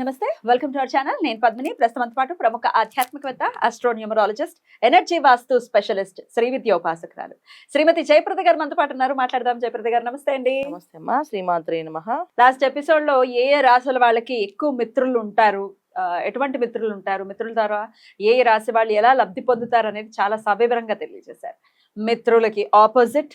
నమస్తే welcome to our channel నేను పద్మిని. ప్రస్తుతం పాటు ప్రముఖ ఆధ్యాత్మికవేత్త astronumerologist energy vastu specialist Shri Vidya ఉపాసకురాలు. Shrimati Jayaprada గారు మనతో పాటు ఉన్నారు. మాట్లాడదాం. జయప్రద గారు నమస్తే అండి. నమస్తే అమ్మా. శ్రీమాత్రే నమ. లాస్ట్ ఎపిసోడ్లో ఏ ఏ రాసుల వాళ్ళకి ఎక్కువ మిత్రులు ఉంటారు? ఎటువంటి మిత్రులు ఉంటారు? మిత్రుల ద్వారా ఏ ఏ రాశి వాళ్ళు ఎలా లబ్ధి పొందుతారు అనేది చాలా సవివరంగా తెలియజేశారు. మిత్రులకి ఆపోజిట్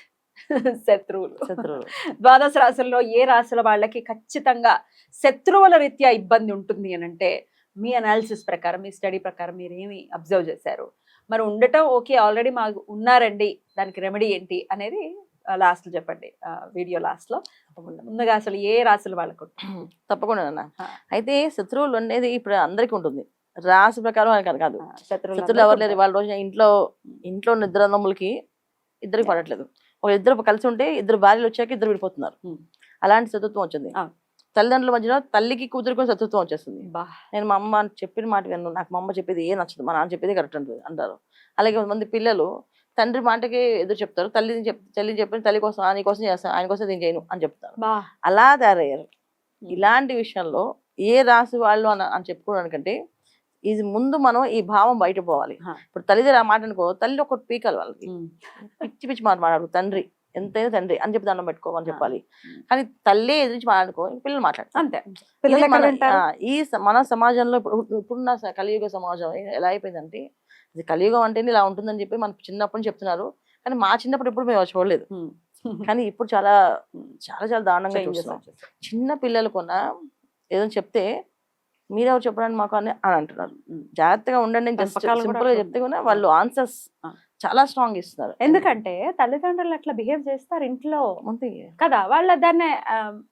శత్రువులు. శత్రువులు. ద్వాదశ రాశుల్లో ఏ రాశుల వాళ్ళకి ఖచ్చితంగా శత్రువుల రీత్యా ఇబ్బంది ఉంటుంది అని అంటే మీ అనాలిసిస్ ప్రకారం మీ స్టడీ ప్రకారం మీరు ఏమి అబ్జర్వ్ చేశారు? మరి ఉండటం ఓకే ఆల్రెడీ మాకు ఉన్నారండి దానికి రెమెడీ ఏంటి అనేది లాస్ట్ చెప్పండి. వీడియో లాస్ట్లో ముందుగా అసలు ఏ రాశుల వాళ్ళకు? తప్పకుండా నాన్న. ఆ. అయితే శత్రువులు అనేది ఇప్పుడు అందరికీ ఉంటుంది. రాశి ప్రకారం అని కాదు శత్రువులు ఎవరు లేరు వాళ్ళ రోజున ఇంట్లో ఇంట్లో నిద్ర అన్నములకి ఇద్దరికి పడట్లేదు. ఒక ఇద్దరు కలిసి ఉంటే ఇద్దరు భార్యలు వచ్చాక ఇద్దరు విడిపోతున్నారు. అలాంటి శత్రుత్వం వచ్చింది. తల్లిదండ్రుల మధ్యలో తల్లికి కూతురికి శత్రుత్వం వచ్చేస్తుంది. నేను మా అమ్మ చెప్పిన మాట విన్ను. నాకు మా అమ్మ చెప్పేది ఏ నచ్చదు. మా నాన్న చెప్పేది కరెక్ట్ అంటుంది అంటారు. అలాగే కొంతమంది పిల్లలు తండ్రి మాటకి ఎదురు చెప్తారు. తల్లిని చెప్ తల్లిని చెప్పిన తల్లి కోసం ఆయన కోసం చేస్తాను ఆయన కోసం నేను చేయను అని చెప్తారు. అలా తయారయ్యారు. ఇలాంటి విషయంలో ఏ రాశి వాళ్ళు అని అని చెప్పుకోవడానికంటే ఇది ముందు మనం ఈ భావం బయట పోవాలి. ఇప్పుడు తల్లిదండ్రులు ఆ మాట అనుకో తల్లి ఒకటి పీకాలి వాళ్ళకి. పిచ్చి పిచ్చి మాట మాట్లాడు తండ్రి. ఎంతైనా తండ్రి అని చెప్పి దండం పెట్టుకోమని. చెప్పాలి. కానీ తల్లి ఎదురించి మాట్లాడుకో పిల్లలు మాట్లాడతారు అంతే. ఈ మన సమాజంలో ఇప్పుడు ఇప్పుడున్న కలియుగ సమాజం ఎలా అయిపోయిందంటే ఇది కలియుగం అంటేనే ఇలా ఉంటుందని చెప్పి మనకు చిన్నప్పటి నుంచి చెప్తున్నారు. కానీ మా చిన్నప్పుడు ఎప్పుడు మేము చూడలేదు. కానీ ఇప్పుడు చాలా చాలా చాలా దారుణంగా. చిన్న పిల్లలు కొన్నా ఏదో చెప్తే మీరెవరు చెప్పడానికి మాకు అని అని అంటున్నారు. జాగ్రత్తగా ఉండండి అని జస్ట్ సింపుల్గా చెప్తే కూడా. వాళ్ళు ఆన్సర్స్. చాలా స్ట్రాంగ్ ఇస్తున్నారు. ఎందుకంటే తల్లిదండ్రులు అట్లా బిహేవ్ చేస్తారు ఇంట్లో. అంతే. కదా వాళ్ళు దాన్ని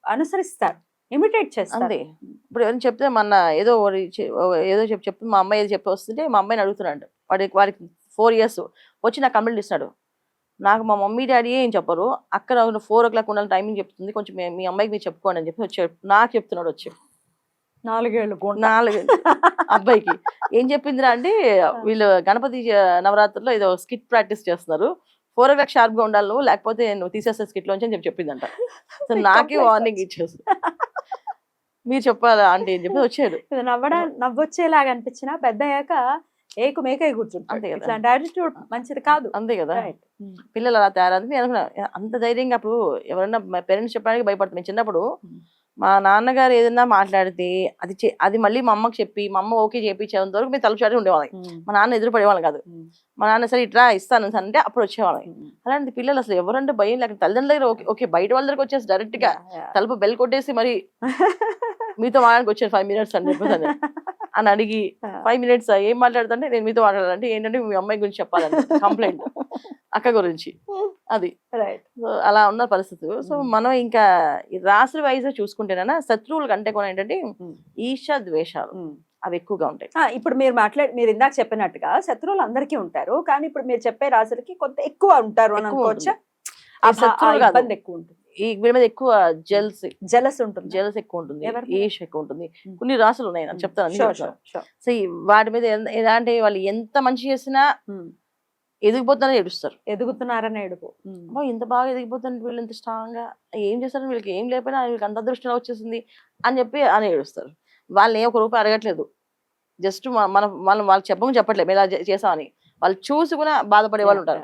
అనుసరిస్తారు. ఇమిటేట్ చేస్తారు. అంతే. ఇప్పుడు ఎవరైనా చెప్తే మన ఏదో ఏదో చెప్పి చెప్పి మా అమ్మాయి ఏదో చెప్పి వస్తుంటే మా అమ్మాయిని అడుగుతున్నాడు. వాడికి వాడికి ఫోర్ ఇయర్స్ వచ్చి నాకు కంప్లైంట్ ఇస్తున్నాడు. నాకు మా మమ్మీ డాడీ ఏం చెప్పరు. అక్కడ ఫోర్ ఓ క్లాక్ ఉండాలి టైమింగ్ చెప్తుంది. కొంచెం మీ- అమ్మాయికి మీరు చెప్పుకోండి అని చెప్పి వచ్చాడు నాకు చెప్తున్నాడు వచ్చి. నాలుగేళ్ళు గుంట. నాలుగు అబ్బాయికి. ఏం చెప్పిందిరా అంటే వీళ్ళు గణపతి నవరాత్రుల్లో ఏదో స్కిట్ ప్రాక్టీస్ చేస్తున్నారు. ఫోర్ ఓ క్లాక్ షార్ప్గా ఉండాలి నువ్వు లేకపోతే నువ్వు తీసేస్తా స్కిట్ లోంచి అని చెప్పి చెప్పిందంట. సో నాకే వార్నింగ్ ఇచ్చేసి. మీరు చెప్పాలా అంటే అని చెప్పి వచ్చాడు. నవ్వడా నవ్వొచ్చేలాగా అనిపించినా పెద్ద అయ్యాక ఏకు మేకై అంతే కూర్చుంటాడు కదా. ఇట్లాంటి యాటిట్యూడ్ మంచిది కాదు. అంతే కదా. పిల్లలు అలా తయారది నేను అనుకున్నా. అంత ధైర్యంగా అప్పుడు ఎవరైనా పేరెంట్స్ చెప్పడానికి భయపడుతుంది నేను చిన్నప్పుడు. మా నాన్నగారు ఏదైనా మాట్లాడితే అది అది మళ్ళీ మా అమ్మకి చెప్పి మా అమ్మ ఓకే చేపించేంత వరకు మేము తలుపు చాటి ఉండేవాళ్ళం. మా నాన్న ఎదురు పడేవాళ్ళం కాదు. మా నాన్న సరే ఇట్లా ఇస్తాను అంటే అప్పుడు వచ్చేవాళ్ళం. అలాంటి పిల్లలు అసలు ఎవరంటే భయం లేక తల్లిదండ్రుల దగ్గర ఓకే ఓకే బయట వాళ్ళ దగ్గర వచ్చేసి డైరెక్ట్గా. తలుపు బెల్ కొట్టేసి మరి మీతో మాట్లాడికి వచ్చాను ఫైవ్ మినిట్స్ అని చెప్పేసి అని. అని అడిగి ఫైవ్ మినిట్స్ ఏం మాట్లాడుతుంటే నేను మీతో మాట్లాడాలంటే ఏంటంటే మీ అమ్మాయి గురించి చెప్పాలంటే కంప్లైంట్ అక్క గురించి అది. రైట్ సో అలా ఉన్న పరిస్థితులు. So Mm. మనం ఇంకా రాసుల వైజ్ చూసుకుంటేనన్నా శత్రువుల కంటే కూడా ఏంటంటే ఈర్ష ద్వేషాలు అవి ఎక్కువగా ఉంటాయి. ఇప్పుడు మీరు మాట్లాడి మీరు ఇందాక చెప్పినట్టుగా శత్రువులు అందరికీ ఉంటారు. కానీ ఇప్పుడు మీరు చెప్పే రాజులకి కొంత ఎక్కువ ఉంటారు అని ఎక్కువ అనుకోవచ్చా. ఇబ్బంది ఉంటుంది. ఈ వీడి మీద ఎక్కువ జెల్స్ జలస్ ఉంటుంది. జెల్స్ ఎక్కువ ఉంటుంది? ఈర్ష ఎక్కువ ఉంటుంది. కొన్ని రాసులు ఉన్నాయి నేను చెప్తాను. సో వాటి మీద ఎన్- ఎలా అంటే వాళ్ళు ఎంత మంచి చేసినా ఉమ్. ఎదిగిపోతానే ఏడుస్తారు. ఎదుగుతున్నారని ఏడుపు. ఇంత బాగా ఎదిగిపోతుంది వీళ్ళు ఇంత స్ట్రాంగ్గా ఏం చేస్తారు? వీళ్ళకి ఏం లేకపోయినా వీళ్ళకి అంత అదృష్టం వచ్చేసింది అని చెప్పి అని ఏడుస్తారు. వాళ్ళని ఏ ఒక రూపాయి అడగట్లేదు. జస్ట్ మనం మనం వాళ్ళు చెప్పము చెప్పట్లేదు. మేము ఇలా చేసామని వాళ్ళు చూసి కూడా బాధపడే వాళ్ళు ఉంటారు.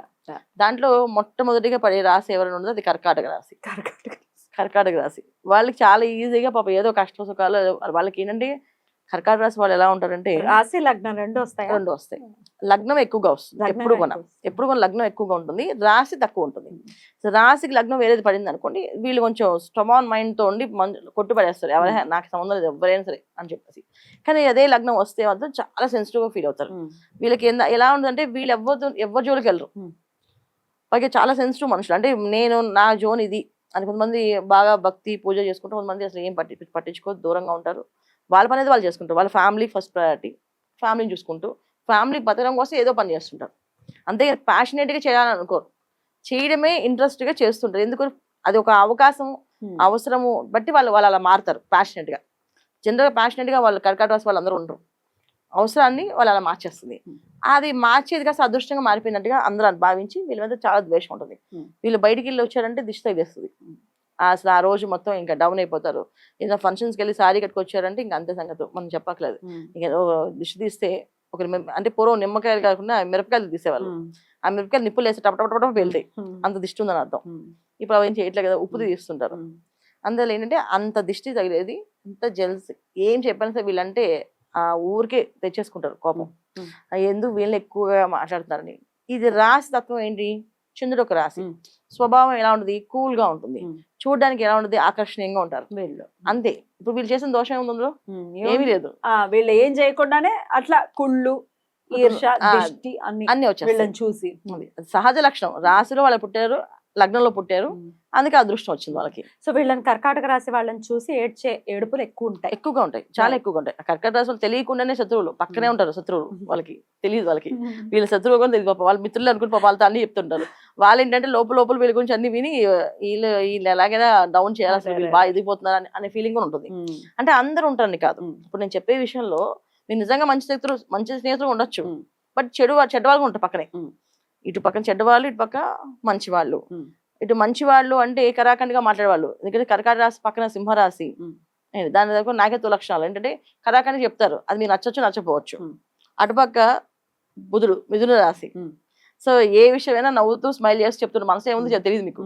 దాంట్లో మొట్టమొదటిగా పడే రాశి ఎవరైనా ఉండదు అది కర్కాటక రాశి. కర్కాటక. కర్కాటక రాశి. వాళ్ళకి చాలా ఈజీగా పాప ఏదో కష్ట సుఖాలు వాళ్ళకి ఏంటంటే కర్కాటక రాశి వాళ్ళు ఎలా ఉంటారంటే రాశి లగ్నం రెండు వస్తాయి? రెండు వస్తాయి. లగ్నం ఎక్కువగా వస్తుంది. ఎప్పుడు కూడా ఎప్పుడు కూడా లగ్నం ఎక్కువగా ఉంటుంది. రాశి తక్కువ ఉంటుంది. సో రాశికి లగ్నం వేరేది పడింది అనుకోండి వీళ్ళు కొంచెం స్టమాన్ మైండ్తో ఉండి కొట్టు పడేస్తారు. ఎవరైనా నాకు సంబంధం లేదు ఎవరైనా సరే అని చెప్పేసి. కానీ అదే లగ్నం వస్తే మాత్రం చాలా సెన్సిటివ్గా ఫీల్ అవుతారు. వీళ్ళకి ఎంత- ఎలా ఉంటుందంటే వీళ్ళు ఎవరు ఎవరి జోలికి వెళ్ళరు. వాళ్ళకి చాలా సెన్సిటివ్ మనుషులు. అంటే నేను నా జోన్ ఇది అని కొంతమంది బాగా భక్తి పూజ చేసుకుంటారు కొంతమంది అసలు ఏం పట్టి పట్టించుకోదు దూరంగా ఉంటారు. వాళ్ళ పని అనేది వాళ్ళు చేసుకుంటారు. వాళ్ళ ఫ్యామిలీ ఫస్ట్ ప్రయారిటీ ఫ్యామిలీని చూసుకుంటూ ఫ్యామిలీ బతకడం కోసం ఏదో పని చేస్తుంటారు. అంతే ప్యాషనేట్గా చేయాలని అనుకోరు. చేయడమే ఇంట్రెస్ట్గా చేస్తుంటారు. ఎందుకు అది ఒక అవకాశం అవసరము బట్టి వాళ్ళు వాళ్ళు అలా మారుతారు ప్యాషనెట్గా. జనరల్ ప్యాషనెట్గా వాళ్ళు కర్కాట రాసి వాళ్ళందరూ ఉండరు. అవసరాన్ని వాళ్ళు అలా మార్చేస్తుంది. అది మార్చేది కాస్త అదృష్టంగా మారిపోయినట్టుగా అందరూ భావించి వీళ్ళ మీద చాలా ద్వేషం ఉంటుంది. వీళ్ళు బయటికి వెళ్ళి వచ్చారంటే దిష్టి తగిలేస్తుంది. Hmm. అసలు ఆ రోజు మొత్తం ఇంకా డౌన్ అయిపోతారు. ఏదైనా ఫంక్షన్స్కి వెళ్ళి సారీ కట్టుకొచ్చారంటే ఇంకా అంతే సంగతి. మనం చెప్పట్లేదు ఇక దిష్టి తీస్తే ఒక అంటే పూర్వం నిమ్మకాయలు కాకుండా మిరపకాయలు తీసేవాళ్ళు. ఆ మిరపకాయలు నిప్పులు వేస్తే టప టప టప వెళ్తాయి. అంత దిష్టి ఉందని అర్థం. ఇప్పుడు అవి చేయట్లేదు కదా ఉప్పు తీస్తుంటారు. అందువల్ల ఏంటంటే అంత దిష్టి తగిలేది అంత జెల్స్ ఏం చెప్పినా సరే వీళ్ళంటే ఆ ఊరికే తెచ్చేసుకుంటారు కోపం. ఎందుకు వీళ్ళని ఎక్కువగా మాట్లాడుతున్నారని. ఇది రాశి తత్వం ఏంటి? చంద్రుడు ఒక రాశి. స్వభావం ఎలా ఉంటుంది? కూల్గా ఉంటుంది. చూడడానికి ఎలా ఉంటుంది? ఆకర్షణీయంగా ఉంటారు. వీళ్ళు. అంతే. ఇప్పుడు వీళ్ళు చేసిన దోషం ఏముంది అందులో? ఏమీ? లేదు. వీళ్ళు ఏం చేయకుండానే అట్లా కుళ్ళు ఈర్ష దిష్టి అన్ని అన్ని వీళ్ళని చూసి. సహజ లక్షణం. రాశిలో వాళ్ళు పుట్టారు. లగ్నంలో పుట్టారు. అందుకే అదృష్టం వచ్చింది వాళ్ళకి. సో వీళ్ళని కర్కాటక రాశి వాళ్ళని చూసి ఏడ్చే ఏడుపులు ఎక్కువ ఉంటాయి. ఎక్కువగా ఉంటాయి. చాలా. ఎక్కువగా ఉంటాయి. కర్కట రాశులు తెలియకుండానే శత్రువులు. పక్కనే. ఉంటారు శత్రువులు. వాళ్ళకి. తెలియదు వాళ్ళకి. వీళ్ళ శత్రువు కూడా తెలియదు పాప వాళ్ళ మిత్రులు అనుకుని పాప వాళ్ళతో అన్ని చెప్తుంటారు. వాళ్ళు ఏంటంటే లోపల లోపల వీళ్ళ గురించి అన్ని విని వీళ్ళు వీళ్ళు ఎలాగైనా డౌన్ చేయాలి అసలు వీళ్ళు. బాగా ఎదిగిపోతున్నారు? అని- అనే ఫీలింగ్ కూడా ఉంటుంది. అంటే అందరూ ఉంటారని కాదు. ఇప్పుడు నేను చెప్పే విషయంలో మీరు నిజంగా మంచి స్నేహితులు మంచి స్నేహితులు ఉండొచ్చు. బట్ చెడు చెడ్డ వాళ్ళు ఉంటారు పక్కనే. ఇటు పక్కన చెడ్డ వాళ్ళు ఇటు పక్క మంచి వాళ్ళు ఉమ్. ఇటు మంచి వాళ్ళు అంటే కరాఖండిగా మాట్లాడేవాళ్ళు. ఎందుకంటే కర్కాట రాశి పక్కన సింహరాశి. దాని దగ్గర నాయకత్వ లక్షణాలు. ఏంటంటే కరాఖండి చెప్తారు. అది మీరు నచ్చొచ్చు నచ్చపోవచ్చు. అటుపక్క బుధుడు మిథున రాశి. సో ఏ విషయమైనా నవ్వుతూ స్మైల్ చేసి చెప్తున్నారు మనసు ఏముంది తెలియదు మీకు.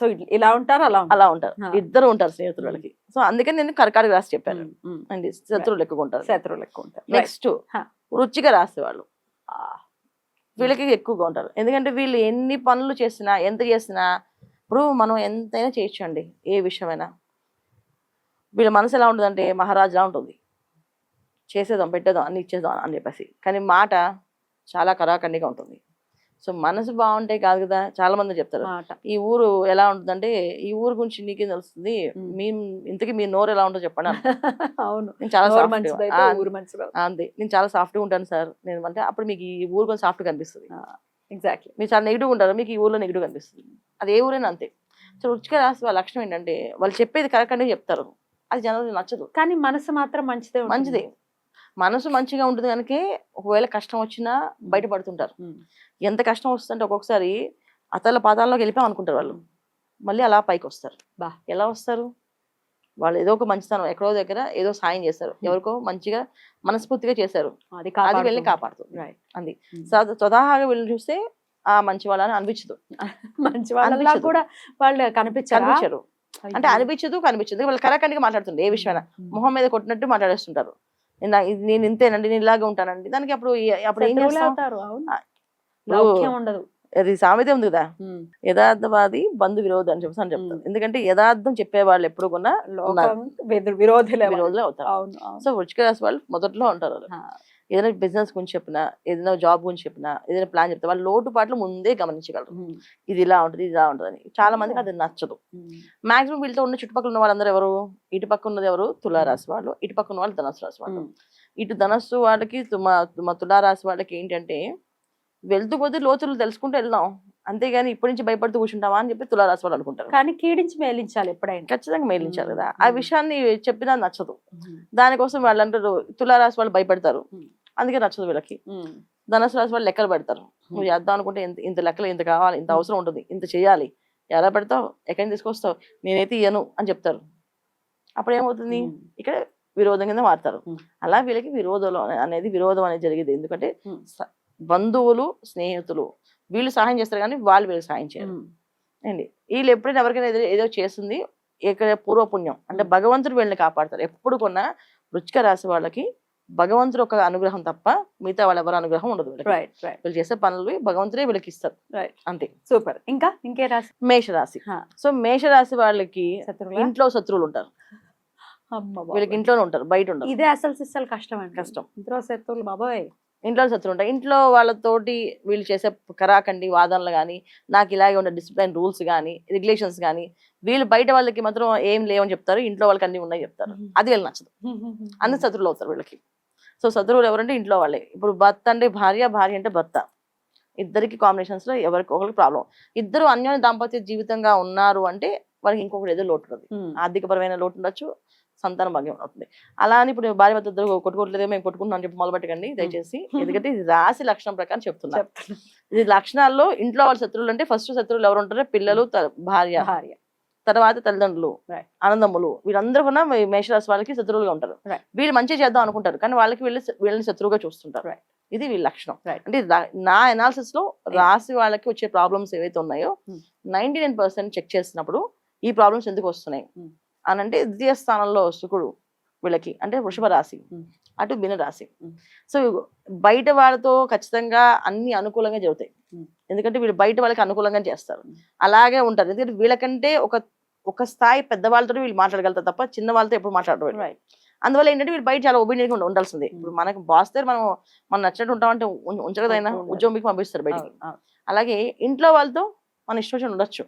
సో ఇలా ఉంటారు అలా అలా ఉంటారు. ఇద్దరు ఉంటారు స్నేహితులు వాళ్ళకి సో అందుకని నేను కర్కాటక రాశి చెప్పాను. అండి శత్రువులు ఎక్కువ ఉంటారు. శత్రువులు ఎక్కువ ఉంటారు. నెక్స్ట్ హా. వృచ్చిక రాశి వాళ్ళు. ఆ, వీళ్ళకి ఎక్కువగా ఉంటారు. ఎందుకంటే వీళ్ళు ఎన్ని పనులు చేసినా ఎంత చేసినా ఇప్పుడు మనం ఎంతైనా చేయొచ్చండి ఏ విషయమైనా. వీళ్ళ మనసు ఎలా ఉంటుందంటే మహారాజులా ఉంటుంది. చేసేదాం పెట్టేదాం అన్ని ఇచ్చేద్దాం అని చెప్పేసి. కానీ మాట చాలా కరాఖండిగా ఉంటుంది. సో మనసు బాగుంటే కాదు కదా చాలా మంది చెప్తారు. ఈ ఊరు ఎలా ఉంటుందంటే ఈ ఊరు గురించి నీకేం తెలుస్తుంది? మ్. ఇంతకీ మీ నోరు ఎలా ఉంటుందో చెప్పండి. అవును. నేను చాలా అంతే. నేను చాలా సాఫ్ట్గా ఉంటాను సార్. నేను అంటే అప్పుడు మీకు ఈ ఊరు కొంచెం సాఫ్ట్గా కనిపిస్తుంది. ఎగ్జాక్ట్లీ మీరు చాలా నెగిటివ్ ఉంటారు. మీకు ఈ ఊర్లో నెగిటివ్ కనిపిస్తుంది. అది ఏ ఊరైనా అంతే. సో రుచిక రాసి వాళ్ళ లక్షణం ఏంటంటే వాళ్ళు చెప్పేది కరెక్ట్ అనేది చెప్తారు. అది జనాలు నచ్చదు. కానీ మనసు మాత్రం మంచిదే. మంచిదే. మనసు మంచిగా ఉంటుంది కనుక ఒకవేళ కష్టం వచ్చినా బయటపడుతుంటారు. ఎంత కష్టం వస్తుందంటే ఒక్కొక్కసారి అతల పాదాల్లోకి వెళ్ళిపోయాం అనుకుంటారు వాళ్ళు. మళ్ళీ అలా పైకి వస్తారు. బా. ఎలా వస్తారు? వాళ్ళు ఏదో ఒక మంచితనం ఎక్కడో దగ్గర ఏదో సాయం చేస్తారు. ఎవరికో మంచిగా మనస్ఫూర్తిగా చేశారు. అది అది వెళ్ళి కాపాడుతుంది. అది. స్వతహాగా వీళ్ళని చూస్తే ఆ మంచి వాళ్ళని అనిపించదు. మంచి అనిపించదు. కూడా వాళ్ళు కనిపించారు? అంటే అనిపించదు కనిపించదు. వాళ్ళు కరెక్ట్గా మాట్లాడుతుండే ఏ విషయమైనా మొహం మీద కొట్టినట్టు మాట్లాడేస్తుంటారు. నేను ఇంతేనండి నేను ఇలాగే ఉంటానండి. దానికి అప్పుడు అప్పుడు ఏం చేస్తాం? అవుతారు అవును. ఆ, లౌక్యం ఉండదు. అది సామెత ఉంది కదా. యథార్థవాది బంధు విరోధి అని చెప్పేసి అని చెప్తారు. మ్మ్. ఎందుకంటే యథార్థం చెప్పే వాళ్ళు ఎప్పుడు కూడా విరోధులే. విరోధులే అవుతారు. సో వృచ్చిక రాశి వాళ్ళు మొదట్లో ఉంటారు ఏదైనా బిజినెస్ గురించి చెప్పినా ఏదైనా జాబ్ గురించి చెప్పినా ఏదైనా ప్లాన్ చెప్తే వాళ్ళు లోటుపాట్లు ముందే గమనించగలరు. ఇది ఇలా ఉంటుంది ఇది ఇలా ఉంటుంది అని చాలా మందికి అది నచ్చదు. మాక్సిమం వీళ్ళతో ఉన్న చుట్టుపక్కల ఉన్న వాళ్ళందరూ ఎవరు? ఇటు పక్క ఉన్నది ఎవరు? తులారాశి వాళ్ళు. ఇటు పక్క ఉన్న వాళ్ళు ధనస్సు రాశి వాళ్ళు. ఇటు ధనస్సు వాళ్ళకి తుమ తులారాశి వాళ్ళకి ఏంటంటే వెళ్తూ కొద్దీ లోతులు తెలుసుకుంటూ వెళ్దాం. అంతేగాని ఇప్పటి నుంచి భయపడుతూ కూర్చుంటావా అని చెప్పి తులారాశి వాళ్ళు అనుకుంటారు. కానీ కీడించి మేలించాలి ఎప్పుడైనా. ఖచ్చితంగా మేలించారు కదా. ఆ. విషయాన్ని చెప్పినా నచ్చదు. దానికోసం వాళ్ళు అంటారు తులారాశి వాళ్ళు భయపడతారు. అందుకే నచ్చదు వీళ్ళకి. ధనుసు రాశి వాళ్ళు లెక్కలు పెడతారు. నువ్వు చేద్దాం అనుకుంటే ఇంత ఇంత లెక్కలు ఇంత కావాలి ఇంత అవసరం ఉంటుంది. ఇంత చేయాలి. ఎలా పెడతావు? ఎక్కడి నుంచి తీసుకొస్తావు? నేనైతే ఇయ్యను అని చెప్తారు. అప్పుడు ఏమవుతుంది? ఇక్కడ విరోధం కింద మారుతారు. అలా వీళ్ళకి విరోధంలో అనే- అనేది విరోధం అనేది జరిగేది. ఎందుకంటే బంధువులు స్నేహితులు వీళ్ళు సహాయం చేస్తారు కానీ వాళ్ళు వీళ్ళకి సహాయం చేయరు. అండి వీళ్ళు ఎప్పుడైనా ఎవరికైనా ఏదో చేస్తుంది. ఇక్కడ పూర్వపుణ్యం. అంటే. భగవంతుడు వీళ్ళని కాపాడతారు. ఎప్పుడు కొన్నా రుచిక రాసి వాళ్ళకి భగవంతుడు ఒక అనుగ్రహం తప్ప మిగతా వాళ్ళ ఎవరు అనుగ్రహం ఉండదు వీళ్ళకి. రైట్ రైట్ వీళ్ళు చేసే పనులు భగవంతుడే వీళ్ళకి ఇస్తారు. రైట్ అంతే. సూపర్ ఇంకా? ఇంకే రాసి మేషరాశి. సో మేషరాశి వాళ్ళకి? ఇంట్లో శత్రువులు ఉంటారు. వీళ్ళకి ఇంట్లోనే ఉంటారు బయట ఉండరు. ఇదే అసలు కష్టం అండి. కష్టం. ఇంట్లో శత్రువులు బాబాయ్. ఇంట్లో శత్రువులు ఉంటారు. ఇంట్లో వాళ్ళతోటి వీళ్ళు చేసే కరాకండి వాదనలు కానీ నాకు ఇలాగే ఉండే డిసిప్లైన్ రూల్స్ కానీ రెగ్యులేషన్స్ కానీ వీళ్ళు బయట వాళ్ళకి మాత్రం ఏం లేవని చెప్తారు ఇంట్లో వాళ్ళకి అన్ని ఉన్నాయి చెప్తారు. అది వీళ్ళు నచ్చదు. అందుకు శత్రువులు అవుతారు వీళ్ళకి. సో శత్రువులు ఎవరంటే ఇంట్లో వాళ్ళే. ఇప్పుడు భర్త అంటే భార్య భార్య అంటే భర్త. ఇద్దరికి కాంబినేషన్స్లో ఎవరికి ఒకరికి ప్రాబ్లం ఇద్దరు అన్యోన్య దాంపత్య జీవితంగా ఉన్నారు అంటే వాళ్ళకి ఇంకొకటి ఏదో లోటు ఉంటుంది. ఆర్థికపరమైన లోటు ఉండొచ్చు సంతాన భాగ్యం అవుతుంది అలా అని ఇప్పుడు భార్య భర్త ఇద్దరు కొట్టుకోవట్లేదు మేము కొట్టుకుంటున్నాం చెప్పి మొదలు పెట్టకండి. దయచేసి ఎందుకంటే ఇది రాశి లక్షణం ప్రకారం చెప్తున్నా. చెప్తున్నా. ఇది లక్షణాల్లో ఇంట్లో వాళ్ళ శత్రువులు అంటే ఫస్ట్ శత్రువులు ఎవరు ఉంటారో? పిల్లలు భార్య. భార్య. తర్వాత తల్లిదండ్రులు. ఆనందములు వీళ్ళందరూ కూడా మేషరాశి వాళ్ళకి శత్రువులుగా ఉంటారు. వీళ్ళు మంచి చేద్దాం అనుకుంటారు కానీ వాళ్ళకి వీళ్ళు వీళ్ళని శత్రువుగా చూస్తుంటారు. ఇది వీళ్ళ లక్షణం. అంటే నా అనాలిసిస్లో రాశి వాళ్ళకి వచ్చే ప్రాబ్లమ్స్ ఏవైతే ఉన్నాయో Hmm. Ninety nine percent check చేసినప్పుడు ఈ ప్రాబ్లమ్స్ ఎందుకు వస్తున్నాయి Hmm. అని అంటే ద్వితీయ స్థానంలో శుకుడు వీళ్ళకి అంటే వృషభ రాశి Hmm. అటు రాశి Hmm. సో బయట వాళ్ళతో ఖచ్చితంగా అన్ని అనుకూలంగా జరుగుతాయి Hmm. ఎందుకంటే వీళ్ళు బయట వాళ్ళకి అనుకూలంగా చేస్తారు Hmm. అలాగే ఉంటారు ఎందుకంటే వీళ్ళకంటే ఒక ఒక స్థాయి పెద్ద వాళ్ళతో వీళ్ళు మాట్లాడగలుగుతారు తప్ప చిన్న వాళ్ళతో ఎప్పుడు మాట్లాడరు అందువల్ల ఏంటంటే వీళ్ళు బయట చాలా ఒబీడియంట్గా ఉండాల్సిందే Hmm. ఇప్పుడు మనకు బాస్ దగ్గర మనం మనం నచ్చినట్టు ఉంటామంటే ఉంచగదైనా ఉండదు. ఉద్యోగంకి పంపిస్తారు బయటికి అలాగే ఇంట్లో వాళ్ళతో మన ఇష్టం ఉండొచ్చు.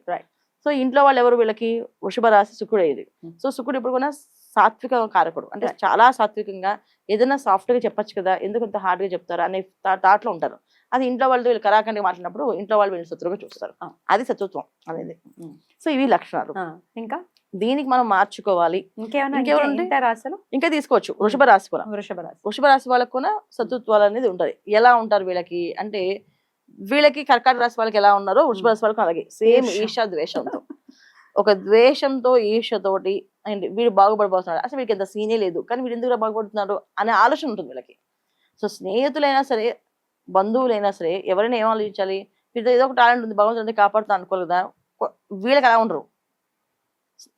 సో ఇంట్లో వాళ్ళు ఎవరు వీళ్ళకి వృషభ రాశి శుక్రుడు అయ్యేది Hmm. సో శుక్రుడు ఇప్పుడు కూడా సాత్విక కారకుడు. అంటే. చాలా సాత్వికంగా ఏదైనా సాఫ్ట్గా చెప్పొచ్చు కదా ఎందుకు ఇంత హార్డ్గా చెప్తారు అనే థాట్లో ఉంటారు. అది ఇంట్లో వాళ్ళతో వీళ్ళు కరాఖండిగా మాట్లాడినప్పుడు ఇంట్లో వాళ్ళు వీళ్ళు శత్రువుగా చూస్తారు. అది శత్రుత్వం అనేది. సో ఇవి లక్షణాలు. ఇంకా? దీనికి మనం మార్చుకోవాలి. ఇంకేమైనా ఇంకా- రాశులు? తీసుకోవచ్చు. వృషభ రాశి కూడా. వృషభ రాశి. వృషభ రాశి వాళ్ళకు కూడా శత్రుత్వాలు అనేది ఉంటది. ఎలా ఉంటారు వీళ్ళకి? అంటే వీళ్ళకి కర్కాటక రాశి వాళ్ళకి ఎలా ఉన్నారో వృషభ రాశి వాళ్ళకి అలాగే. సేమ్. ఈర్ష ద్వేషంతో. ఒక ద్వేషంతో ఈర్షతోటి అండ్ వీడు బాగుపడిపోతున్నాడు అసలు వీడికి ఎంత సీనే లేదు. కానీ వీడు ఎందుకు బాగుపడుతున్నాడు అనే ఆలోచన ఉంటుంది వీళ్ళకి. సో స్నేహితులైనా సరే బంధువులైనా సరే ఎవరైనా ఏం ఆలోచించాలి? వీళ్ళతో ఏదో ఒక టాలెంట్ ఉంది భగవంతుడి కాపాడుతా అనుకోరు కదా. వీళ్ళకి అలా ఉండరు.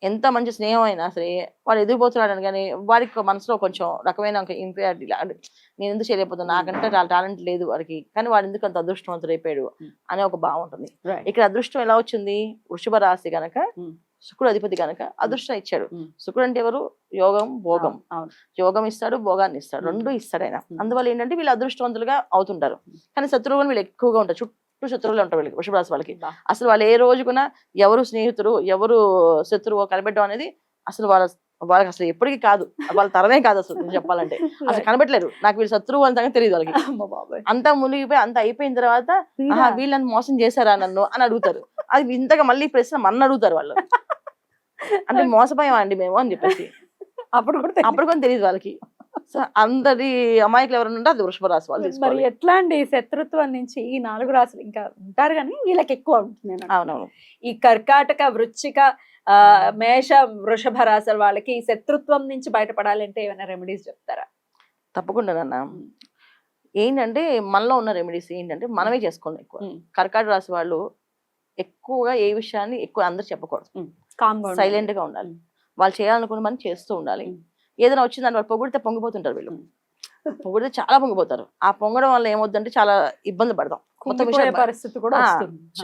ఎంత మంచి స్నేహం అయినా సరే వాడు ఎదిగిపోతున్నాడు అని కానీ వాడికి ఒక మనసులో కొంచెం రకమైన ఒక ఇన్ఫీరియారిటీ నేను ఎందుకు చేయలేకపోతున్నా నాకంటే టాలెంట్ లేదు వాడికి. కానీ వాడు ఎందుకు అంత అదృష్టవంతుడు అయిపోయాడు Hmm. అనే ఒక భావం ఉంటుంది. ఇక్కడ అదృష్టం ఎలా వచ్చింది? వృషభ రాశి గనక Hmm. శుక్రుడు అధిపతి గనక అదృష్టం ఇచ్చాడు. శుక్రుడు అంటే ఎవరు యోగం భోగం. యోగం ఇస్తాడు భోగాన్ని ఇస్తాడు. రెండు ఇస్తాడు ఆయన. అందువల్ల ఏంటంటే వీళ్ళు అదృష్టవంతులుగా అవుతుంటారు. కానీ శత్రువులు వీళ్ళు ఎక్కువగా ఉంటారు. చుట్టూ శత్రువులు ఉంటారు వీళ్ళకి వృషభ రాశి వాళ్ళకి. అసలు వాళ్ళు ఏ రోజుకున ఎవరు స్నేహితుడు ఎవరు శత్రువు కనిపెట్టడం అనేది అసలు వాళ్ళ వాళ్ళకి అసలు ఎప్పటికీ కాదు. వాళ్ళ తరమే కాదు అసలు చెప్పాలంటే. అసలు కనిపెట్టలేరు నాకు వీళ్ళు శత్రువు అని సంగతి తెలియదు వాళ్ళకి. అంతా మునిగిపోయి అంత అయిపోయిన తర్వాత ఆహా, వీళ్ళు నన్ను మోసం చేశారా నన్ను? అని అడుగుతారు. అది ఇంతగా మళ్ళీ ప్రశ్న మన అడుగుతారు వాళ్ళు. అంటే మోసపోయామా అండి మేము అని చెప్పేసి. అప్పుడు కూడా. అప్పుడు కూడా తెలియదు వాళ్ళకి. అందరి అమాయకులు ఎవరైనా ఉంటే అది వృషభ రాశి వాళ్ళు మరి ఎట్లా అండి శత్రుత్వం నుంచి ఈ నాలుగు రాశులు ఇంకా ఉంటారు కానీ వీళ్ళకి ఎక్కువ ఉంటుంది అవునవును. ఈ కర్కాటక వృచ్చిక ఆ, మేష వృషభ రాశుల వాళ్ళకి ఈ శత్రుత్వం నుంచి బయటపడాలంటే ఏమైనా రెమెడీస్ చెప్తారా? తప్పకుండా నాన్న. ఏంటంటే మనలో ఉన్న రెమెడీస్ ఏంటంటే మనమే చేసుకోండి ఎక్కువ. కర్కాటక రాశి వాళ్ళు ఎక్కువగా ఏ విషయాన్ని ఎక్కువ అందరు చెప్పకూడదు. సైలెంట్గా ఉండాలి. వాళ్ళు చేయాలనుకున్న పని చేస్తూ ఉండాలి. ఉమ్. ఏదైనా వచ్చిందని వాళ్ళు పొగిడితే పొంగిపోతుంటారు వీళ్ళు. ఉమ్. పొగిడితే చాలా పొంగిపోతారు. ఆ పొంగడం వల్ల ఏమవుతుందంటే చాలా ఇబ్బంది పడతాం. మొత్తం విషయాలు బ- పరిస్థితి కూడా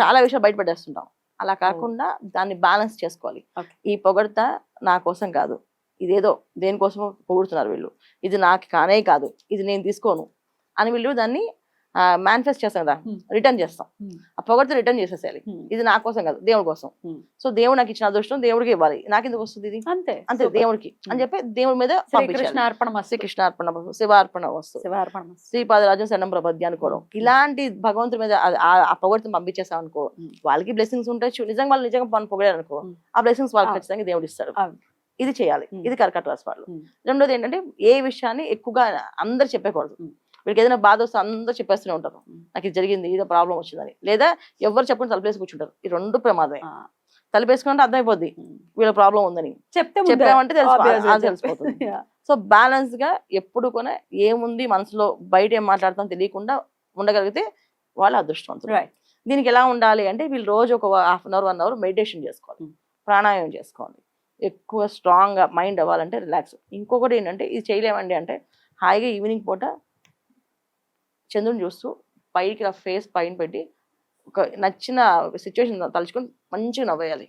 చాలా విషయాలు బయటపడేస్తుంటాం. అలా కాకుండా దాన్ని బ్యాలెన్స్ చేసుకోవాలి. ఈ పొగడత నా కోసం కాదు. ఇదేదో దేనికోసం పొగుడుతున్నారు వీళ్ళు. ఇది నాకు కానే కాదు. ఇది నేను తీసుకోను. అని వీళ్ళు దాన్ని మేనిఫెస్ట్ చేస్తాం కదా. రిటర్న్ చేస్తాం. ఆ పొగడితే రిటర్న్ చేసేసేయాలి. ఇది నా కోసం కాదు దేవుడి కోసం. సో దేవుడు నాకు ఇచ్చిన అదృష్టం దేవుడికి ఇవ్వాలి నాకు ఎందుకు వస్తుంది ఇది అంతే అంతే. దేవుడికి అని. చెప్పి దేవుడి మీద పంపించాలి శ్రీకృష్ణ అర్పణ మస్తు శ్రీకృష్ణ అర్పణ శివార్పణ వస్తు శివార్పణ శ్రీపాదరాజం శరణం ప్రపద్య అనుకోవడం. ఇలాంటి భగవంతుడి మీద ఆ- పొగడితో పంపించేసాం అనుకో. వాళ్ళకి బ్లెస్సింగ్స్ ఉంటాయి నిజంగా వాళ్ళు నిజంగా మనం పొగిడారు అనుకో. ఆ బ్లెస్సింగ్స్ వాళ్ళకి. ఖచ్చితంగా దేవుడు ఇస్తాడు. ఇది చేయాలి. ఇది కర్కట రాశి వాళ్ళు. రెండోది ఏంటంటే ఏ విషయాన్ని ఎక్కువగా అందరు చెప్పకూడదు వీళ్ళకి ఏదైనా బాధ వస్తే అందరూ చెప్పేస్తూనే ఉంటారు. నాకు ఇది జరిగింది ఇదో ప్రాబ్లం వచ్చిందని. లేదా ఎవరు చెప్పకుండా తలపేసి కూర్చుంటారు. ఈ రెండు ప్రమాదమే. తలపేసుకుంటే అర్థమైపోద్ది. వీళ్ళ ప్రాబ్లం ఉందని. చెప్తే చెప్పామంటే తెలిసిపోతుంది. సో బ్యాలెన్స్గా ఎప్పుడు కూడా ఏముంది మనసులో బయట ఏం మాట్లాడతాం తెలియకుండా ఉండగలిగితే వాళ్ళు అదృష్టవంతులు. దీనికి ఎలా ఉండాలి అంటే వీళ్ళు రోజు ఒక half an hour one hour meditation చేసుకోవాలి. ప్రాణాయామం చేసుకోవాలి. ఎక్కువ స్ట్రాంగ్గా మైండ్ అవ్వాలంటే రిలాక్స్ ఇంకొకటి ఏంటంటే ఇది చేయలేమండి అంటే హాయిగా ఈవినింగ్ పూట చంద్రుని చూస్తూ పైకి నా ఫేస్ పైన పెట్టి ఒక నచ్చిన సిచ్యువేషన్ తలుచుకొని మంచిగా నవ్వేయాలి.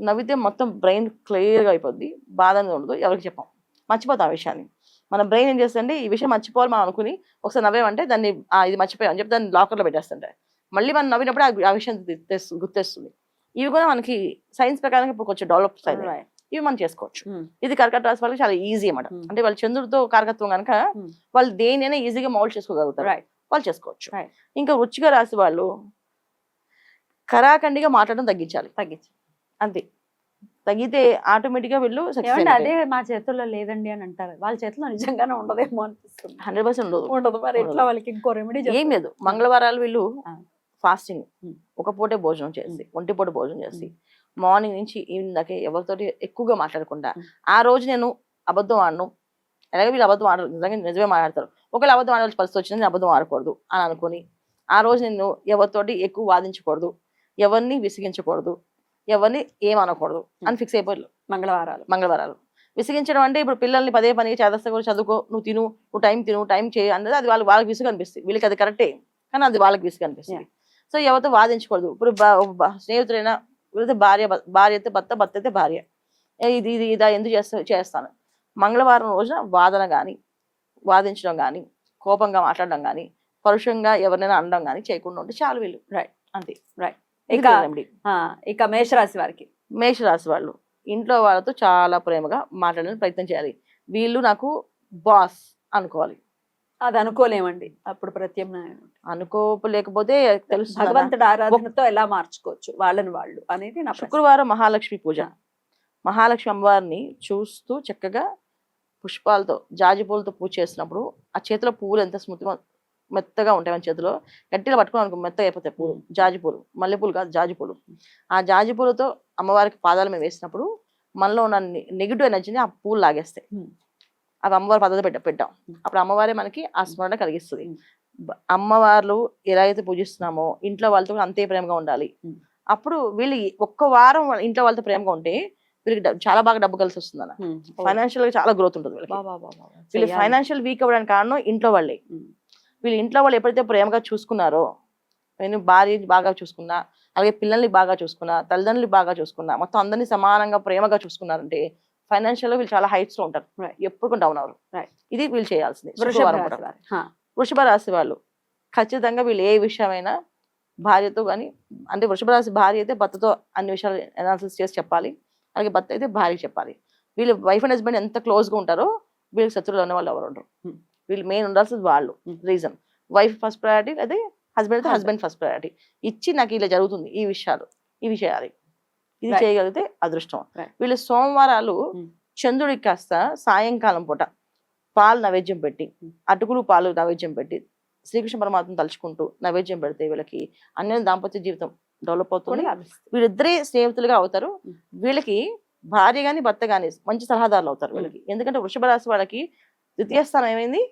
నవ్వితే మొత్తం బ్రెయిన్ క్లియర్గా అయిపోద్ది బాధ అనేది ఉండదు ఎవరికి చెప్పాం. మర్చిపోతాం ఆ విషయాన్ని. మన బ్రెయిన్ ఏం చేస్తుంటే ఈ విషయం మర్చిపోవాలి మనం అనుకుని ఒకసారి నవ్వేమంటే దాన్ని ఇది మర్చిపోయాం అని చెప్పి దాన్ని లాకర్లో పెట్టేస్తుంటే. మళ్ళీ మనం నవ్వినప్పుడు ఆ- విషయం తె- గుర్తేస్తుంది. ఇవి కూడా మనకి సైన్స్ ప్రకారం ఇప్పుడు కొంచెం డెవలప్ అయింది ఇవి మనం చేసుకోవచ్చు. ఇది కర్కట రాశి వాళ్ళకి చాలా ఈజీ అన్నమాట. Hmm. అంటే వాళ్ళు చంద్రుడితో కారకత్వం కనుక. వాళ్ళు దేనైనా ఈజీగా మౌల్డ్ చేసుకోగలుగుతారు. వాళ్ళు చేసుకోవచ్చు. ఇంకా వృచ్చిక రాశి వాళ్ళు కరాఖండిగా మాట్లాడడం తగ్గించాలి. తగ్గించు అంతే. తగ్గితే ఆటోమేటిక్గా వీళ్ళు అదే మా చేతుల్లో లేదండి అని అంటారు. వాళ్ళ చేతిలో నిజంగానే ఉండదేమో అనిపిస్తుంది. హండ్రెడ్ పర్సెంట్ ఉండదు. మరి ఎట్లా. వాళ్ళకి ఇంకో రెమెడీ ఏం లేదు. మంగళవారాలు వీళ్ళు. ఫాస్టింగ్. ఒక పూటే భోజనం చేసి ఒంటి పూట భోజనం చేసి మార్నింగ్ నుంచి ఈవినింగ్ దాకా ఎవరితోటి ఎక్కువగా మాట్లాడకుండా. ఆ రోజు నేను అబద్ధం ఆడను. అలాగే వీళ్ళు అబద్ధం ఆడరు. నిజంగా నిజమే మాట్లాడతారు. ఒకవేళ అబద్ధం ఆడాల్సిన పరిస్థితి వచ్చింది నేను అబద్ధం ఆడకూడదు అని అనుకుని ఆ రోజు నేను ఎవరితోటి ఎక్కువ వాదించకూడదు. ఎవరిని విసిగించకూడదు. ఎవరిని ఏమనకూడదు అని ఫిక్స్ అయిపోయారు. మంగళవారాలు. మంగళవారాలు. విసిగించడం అంటే ఇప్పుడు పిల్లల్ని పదే పని చేదస్తా కూడా చదువుకో నువ్వు తిను నువ్వు టైం తిను టైం చేయి అన్నది అది వాళ్ళకి వాళ్ళకి విసుగు అనిపిస్తుంది. వీళ్ళకి అది కరెక్టే. కానీ అది వాళ్ళకి విసుగు అనిపిస్తుంది. సో ఎవరితో వాదించకూడదు. ఇప్పుడు స్నేహితుడైనా లేకపోతే భార్య భార్య అయితే భర్త భర్త అయితే భార్య. ఇది ఇది ఇదా ఎందుకు చేస్తా చేస్తాను? మంగళవారం రోజున వాదన కానీ వాదించడం కానీ కోపంగా మాట్లాడడం కానీ పరుషంగా ఎవరినైనా అనడం కానీ చేయకుండా ఉంటే చాలు వీళ్ళు. Right. అంతే. ఇది ఇక ఇక మేషరాశి వారికి. మేషరాశి వాళ్ళు. ఇంట్లో వాళ్ళతో చాలా ప్రేమగా మాట్లాడడానికి ప్రయత్నం చేయాలి. వీళ్ళు నాకు బాస్ అనుకోవాలి. అది అనుకోలేమండి. అప్పుడు ప్రత్యామ్నాయం అనుకోలేకపోతే తెలుసు. భగవంతుడి ఆరాధనతో ఎలా మార్చుకోవచ్చు వాళ్ళని వాళ్ళు అనేది నా. శుక్రవారం మహాలక్ష్మి పూజ. మహాలక్ష్మి అమ్మవారిని చూస్తూ చక్కగా పుష్పాలతో జాజి పూలతో పూజ చేసినప్పుడు ఆ చేతిలో పువ్వులు ఎంత స్మృతి మెత్తగా ఉంటాయి మన చేతిలో. గట్టిగా పట్టుకుని అనుకో మెత్తగా అయిపోతాయి పూలు జాజి పూలు మల్లెపూలు కాదు జాజి పూలు ఆ జాజి పూలతో అమ్మవారికి పాదాల మీద వేసినప్పుడు మనలో ఉన్న నెగిటివ్ ఎనర్జీని ఆ పూలు లాగేస్తాయి. అవి అమ్మవారి పద్ధతి పెట్ట పెట్టాం అప్పుడు అమ్మవారే మనకి ఆ స్మరణ కలిగిస్తుంది అమ్మవార్లు ఎలా అయితే పూజిస్తున్నామో ఇంట్లో వాళ్ళతో కూడా అంతే ప్రేమగా ఉండాలి. అప్పుడు వీళ్ళు ఒక్క వారం ఇంట్లో వాళ్ళతో ప్రేమగా ఉంటే వీళ్ళకి చాలా బాగా డబ్బు కలిసి వస్తుంది అన్న. ఫైనాన్షియల్గా చాలా గ్రోత్ ఉంటుంది వీళ్ళకి. వీళ్ళు. ఫైనాన్షియల్ వీక్ అవ్వడానికి కారణం ఇంట్లో వాళ్ళే. వీళ్ళు ఇంట్లో వాళ్ళు ఎప్పుడైతే ప్రేమగా చూసుకున్నారో నేను భార్య బాగా చూసుకున్నా అలాగే పిల్లల్ని బాగా చూసుకున్నా తల్లిదండ్రులు బాగా చూసుకున్నా మొత్తం అందరినీ సమానంగా ప్రేమగా చూసుకున్నారంటే ఫైనాన్షియల్గా వీళ్ళు చాలా హైట్స్లో ఉంటారు. ఎప్పుడు డౌన్ అవరు. ఇది వీళ్ళు చేయాల్సింది వృషభ రాశి వాళ్ళు ఖచ్చితంగా వీళ్ళు ఏ విషయమైనా భార్యతో కానీ అంటే వృషభ రాశి భార్య అయితే భర్తతో అన్ని విషయాలు అనాలిసిస్ చేసి చెప్పాలి. అలాగే భర్త అయితే భార్యకి చెప్పాలి. వీళ్ళు వైఫ్ అండ్ హస్బెండ్ ఎంత close గా ఉంటారో వీళ్ళకి శత్రువులు అనే వాళ్ళు ఎవరు ఉండరు. Hmm. వీళ్ళు మెయిన్ ఉండాల్సింది వాళ్ళు. రీజన్ వైఫ్ ఫస్ట్ ప్రయారిటీ అదే హస్బెండ్ అయితే. హస్బెండ్ ఫస్ట్ ప్రయారిటీ ఇచ్చి నాకు ఇలా జరుగుతుంది ఈ విషయాలు ఇవి చేయాలి ఇది. చేయగలిగితే అదృష్టం. వీళ్ళు సోమవారాలు Hmm. చంద్రుడికి కాస్త సాయంకాలం పూట పాలు నైవేద్యం పెట్టి Hmm. అటుకులు పాలు నైవేద్యం పెట్టి శ్రీకృష్ణ పరమాత్మను తలుచుకుంటూ నైవేద్యం పెడితే వీళ్ళకి అన్య దాంపత్య జీవితం డెవలప్ అవుతుంది. వీళ్ళిద్దరే స్నేహితులుగా అవుతారు Hmm. వీళ్ళకి భార్య గాని భర్త గాని మంచి సలహాదారులు అవుతారు వీళ్ళకి ఎందుకంటే వృషభ రాశి వాళ్ళకి ద్వితీయ స్థానం ఏమైంది.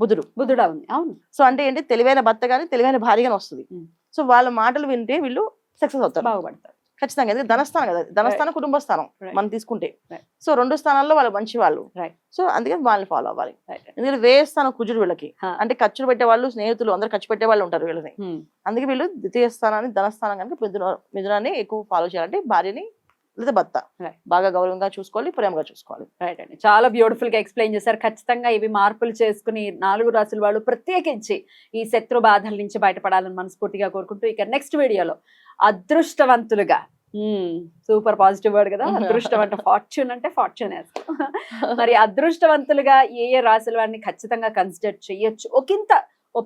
బుధుడు బుధుడా ఉంది అవును సో అంటే ఏంటి తెలివైన భర్త గాని తెలివైన భార్య గాని వస్తుంది. సో వాళ్ళ మాటలు వింటే వీళ్ళు సక్సెస్ అవుతారు బాగుపడతారు ఖచ్చితంగా ఎందుకంటే ధనస్థానం కదా ధనస్థానం కుటుంబ స్థానం. మనం తీసుకుంటే. సో రెండు స్థానాల్లో వాళ్ళు మంచి వాళ్ళు. సో అందుకని వాళ్ళని ఫాలో అవ్వాలి. ఎందుకంటే వేరే స్థానం కుజుడు వీళ్ళకి. అంటే ఖర్చులు పెట్టే వాళ్ళు స్నేహితులు అందరు ఖర్చు పెట్టే వాళ్ళు ఉంటారు వీళ్ళని ఉమ్. అందుకే వీళ్ళు ద్వితీయ స్థానాన్ని ధనస్థానం కనుక మిథున మిథునాన్ని ఎక్కువ ఫాలో చేయాలంటే భార్యని లేదా భర్త. బాగా గౌరవంగా చూసుకోవాలి ప్రేమగా చూసుకోవాలి. రైట్ అండి. చాలా బ్యూటిఫుల్గా ఎక్స్ప్లెయిన్ చేశారు. ఖచ్చితంగా ఇవి మార్పులు చేసుకుని నాలుగు రాసుల వాళ్ళు ప్రత్యేకించి ఈ శత్రు బాధల నుంచి బయటపడాలని మనస్ఫూర్తిగా కోరుకుంటూ ఇక నెక్స్ట్ వీడియోలో అదృష్టవంతులుగా సూపర్ పాజిటివ్ వర్డ్ కదా. అదృష్టం అంటే ఫార్చ్యూన్ అంటే ఫార్చ్యూన్ మరి అదృష్టవంతులుగా ఏ ఏ రాసుల వారిని ఖచ్చితంగా కన్సిడర్ చేయొచ్చు? ఒకంత ఓ